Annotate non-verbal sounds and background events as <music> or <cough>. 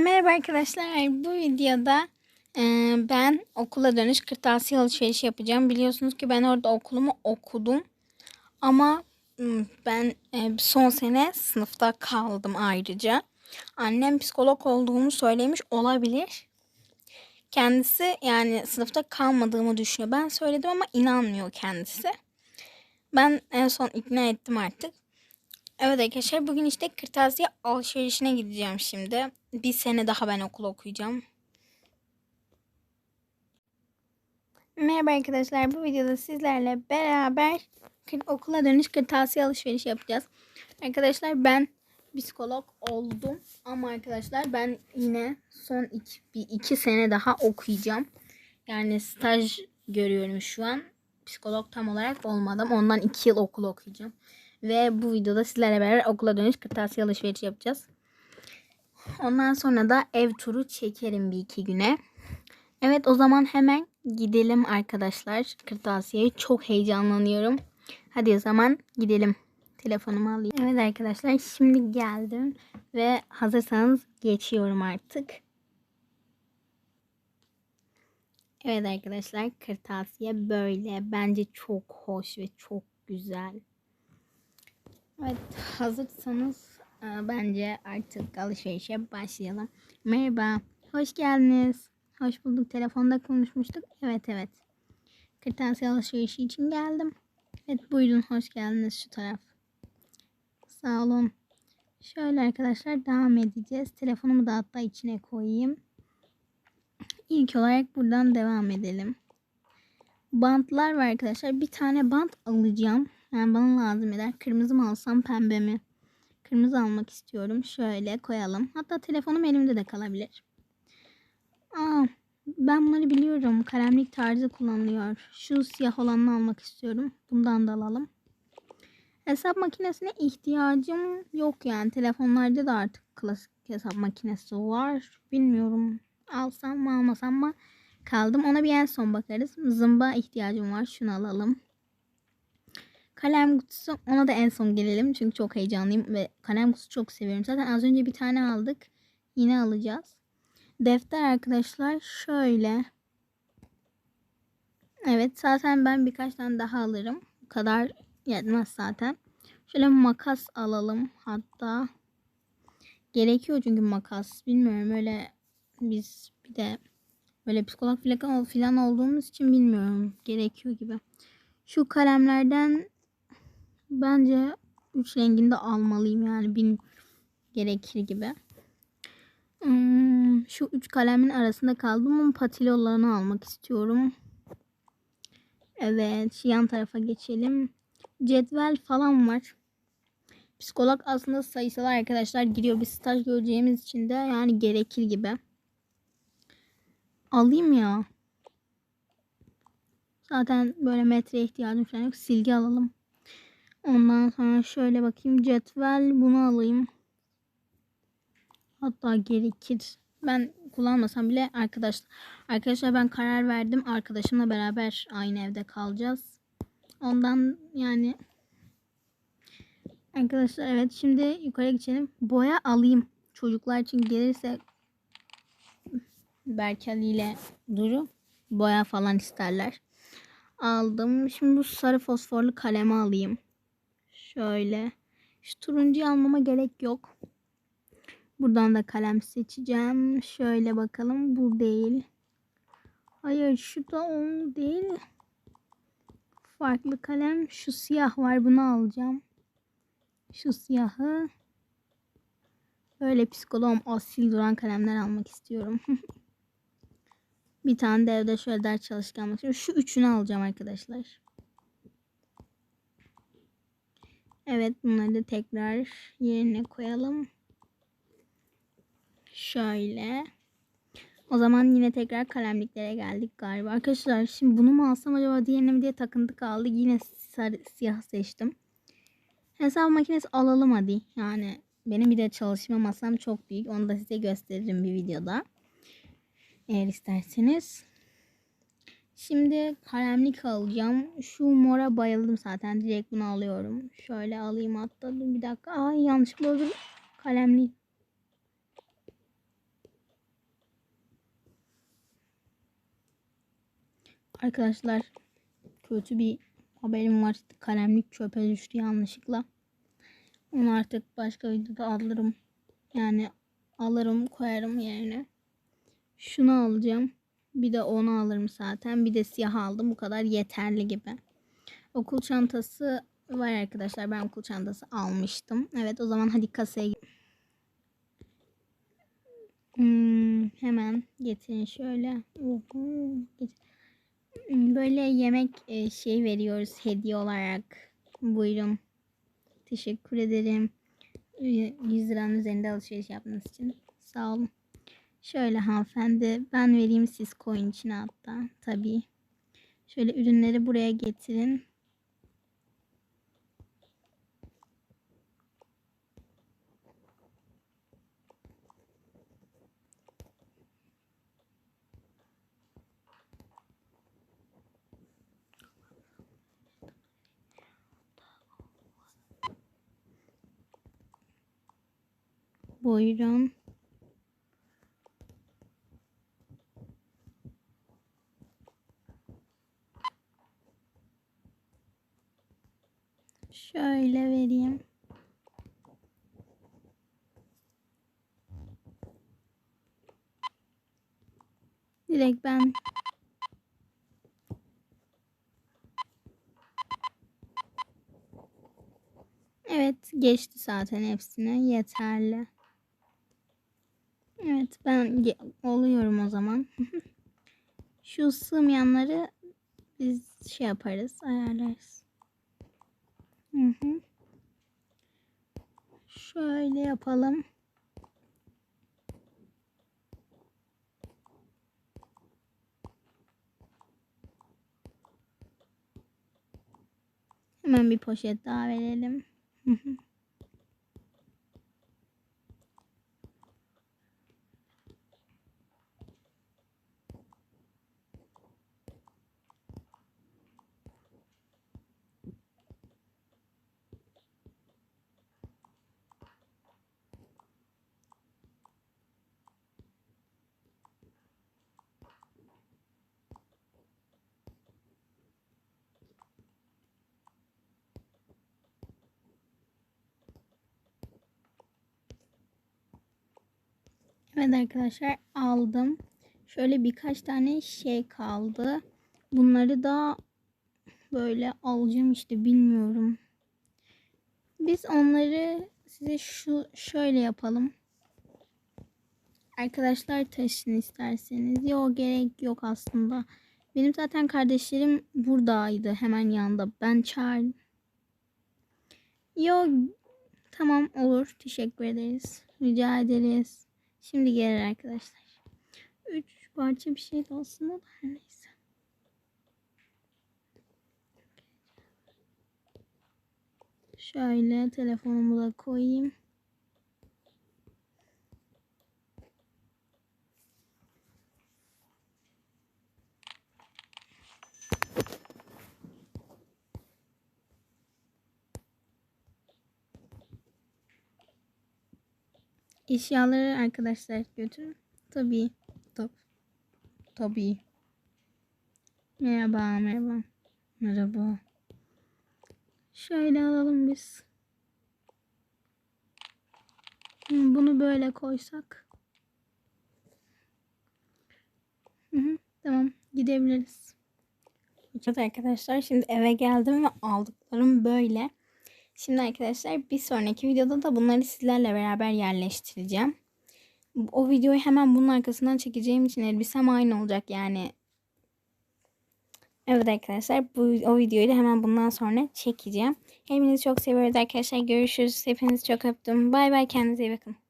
Merhaba arkadaşlar. Bu videoda e, ben okula dönüş kırtasiye alışverişi yapacağım. Biliyorsunuz ki ben orada okulumu okudum. Ama ben e, son sene sınıfta kaldım ayrıca. Annem psikolog olduğumu söylemiş olabilir. Kendisi yani sınıfta kalmadığımı düşünüyor. Ben söyledim ama inanmıyor kendisi. Ben en son ikna ettim artık. Evet arkadaşlar bugün işte kırtasiye alışverişine gideceğim şimdi. Bir sene daha ben okul okuyacağım. Merhaba arkadaşlar bu videoda sizlerle beraber okula dönüş kırtasiye alışverişi yapacağız. Arkadaşlar ben psikolog oldum ama arkadaşlar ben yine son iki, bir iki sene daha okuyacağım. Yani staj görüyorum şu an. Psikolog tam olarak olmadım. Ondan iki yıl okul okuyacağım. Ve bu videoda sizlerle beraber okula dönüş kırtasiye alışverişi yapacağız. Ondan sonra da ev turu çekerim bir iki güne. Evet o zaman hemen gidelim arkadaşlar kırtasiyeye. Çok heyecanlanıyorum. Hadi o zaman gidelim. Telefonumu alayım. Evet arkadaşlar şimdi geldim ve hazırsanız geçiyorum artık. Evet arkadaşlar kırtasiye böyle. Bence çok hoş ve çok güzel. Evet hazırsanız e, bence artık alışverişe başlayalım. Merhaba, hoş geldiniz. Hoş bulduk. Telefonda konuşmuştuk. Evet evet. Kırtasiye alışverişi için geldim. Evet buyurun hoş geldiniz şu taraf. Sağ olun. Şöyle arkadaşlar devam edeceğiz. Telefonumu da hatta içine koyayım. İlk olarak buradan devam edelim. Bantlar var arkadaşlar. Bir tane bant alacağım. Yani bana lazım eder. Kırmızı mı alsam pembe mi? Kırmızı almak istiyorum. Şöyle koyalım. Hatta telefonum elimde de kalabilir. Aa, ben bunları biliyorum. Kalemlik tarzı kullanılıyor. Şu siyah olanını almak istiyorum. Bundan da alalım. Hesap makinesine ihtiyacım yok yani. Telefonlarda da artık klasik hesap makinesi var. Bilmiyorum. Alsam mı almasam mı kaldım. Ona bir en son bakarız. Zımba ihtiyacım var. Şunu alalım. Kalem kutusu ona da en son gelelim. Çünkü çok heyecanlıyım ve kalem kutusu çok seviyorum. Zaten az önce bir tane aldık. Yine alacağız. Defter arkadaşlar şöyle. Evet zaten ben birkaç tane daha alırım. Bu kadar yetmez zaten. Şöyle makas alalım hatta. Gerekiyor çünkü makas. Bilmiyorum öyle biz bir de böyle psikolog falan filan olduğumuz için bilmiyorum. Gerekiyor gibi. Şu kalemlerden bence üç renginde almalıyım yani bin gerekir gibi. Hmm, şu üç kalemin arasında kaldım ama patili olanı almak istiyorum. Evet yan tarafa geçelim. Cetvel falan var. Psikolog aslında sayısal arkadaşlar giriyor. Bir staj göreceğimiz için de yani gerekir gibi. Alayım ya. Zaten böyle metreye ihtiyacım falan yok. Silgi alalım. Ondan sonra şöyle bakayım. Cetvel bunu alayım. Hatta gerekir. Ben kullanmasam bile arkadaş arkadaşlar ben karar verdim. Arkadaşımla beraber aynı evde kalacağız. Ondan yani arkadaşlar evet şimdi yukarı geçelim. Boya alayım. Çocuklar için gelirse Berkel ile Duru boya falan isterler. Aldım. Şimdi bu sarı fosforlu kalemi alayım. Şöyle. Şu turuncuyu almama gerek yok. Buradan da kalem seçeceğim. Şöyle bakalım. Bu değil. Hayır şu da o değil. Farklı kalem. Şu siyah var. Bunu alacağım. Şu siyahı. Böyle psikoloğum asil duran kalemler almak istiyorum. <laughs> Bir tane de evde şöyle ders çalışkan almak istiyorum. Şu üçünü alacağım arkadaşlar. Evet bunları da tekrar yerine koyalım. Şöyle. O zaman yine tekrar kalemliklere geldik galiba. Arkadaşlar şimdi bunu mu alsam acaba diğerini mi diye takıntı kaldı. Yine sarı, siyah seçtim. Hesap makinesi alalım hadi. Yani benim bir de çalışma masam çok büyük. Onu da size gösteririm bir videoda. Eğer isterseniz. Şimdi kalemlik alacağım. Şu mora bayıldım zaten. Direkt bunu alıyorum. Şöyle alayım hatta. Dur bir dakika. Ay yanlışlıkla oldu. Kalemlik. Arkadaşlar kötü bir haberim var. Kalemlik çöpe düştü yanlışlıkla. Onu artık başka videoda alırım. Yani alırım koyarım yerine. Şunu alacağım. Bir de onu alırım zaten. Bir de siyah aldım. Bu kadar yeterli gibi. Okul çantası var arkadaşlar. Ben okul çantası almıştım. Evet o zaman hadi kasaya. Hmm, hemen getirin şöyle. Böyle yemek e, şey veriyoruz hediye olarak. Buyurun. Teşekkür ederim. Y- 100 liranın üzerinde alışveriş yaptığınız için. Sağ olun. Şöyle hanımefendi ben vereyim siz koyun içine hatta. Tabii. Şöyle ürünleri buraya getirin. Buyurun. Şöyle vereyim. Direkt ben Evet geçti zaten hepsine yeterli. Evet ben oluyorum o zaman. <laughs> Şu sığmayanları biz şey yaparız ayarlarız. Hı. Şöyle yapalım. Hemen bir poşet daha verelim. Hı hı. Evet arkadaşlar aldım. Şöyle birkaç tane şey kaldı. Bunları da böyle alacağım işte bilmiyorum. Biz onları size şu şöyle yapalım. Arkadaşlar taşın isterseniz. Yok gerek yok aslında. Benim zaten kardeşlerim buradaydı hemen yanında. Ben çağırdım. Yok tamam olur. Teşekkür ederiz. Rica ederiz. Şimdi gelir arkadaşlar. Üç parça bir şey de olsun da her neyse. Şöyle telefonumu da koyayım. Eşyaları arkadaşlar götürün. Tabii. Tab tabii. Merhaba, merhaba. Merhaba. Şöyle alalım biz. Bunu böyle koysak. Hı hı, tamam, gidebiliriz. Evet arkadaşlar şimdi eve geldim ve aldıklarım böyle. Şimdi arkadaşlar bir sonraki videoda da bunları sizlerle beraber yerleştireceğim. O videoyu hemen bunun arkasından çekeceğim için elbisem aynı olacak yani. Evet arkadaşlar bu o videoyu da hemen bundan sonra çekeceğim. Hepinizi çok seviyoruz arkadaşlar. Görüşürüz. Hepinizi çok öptüm. Bay bay kendinize iyi bakın.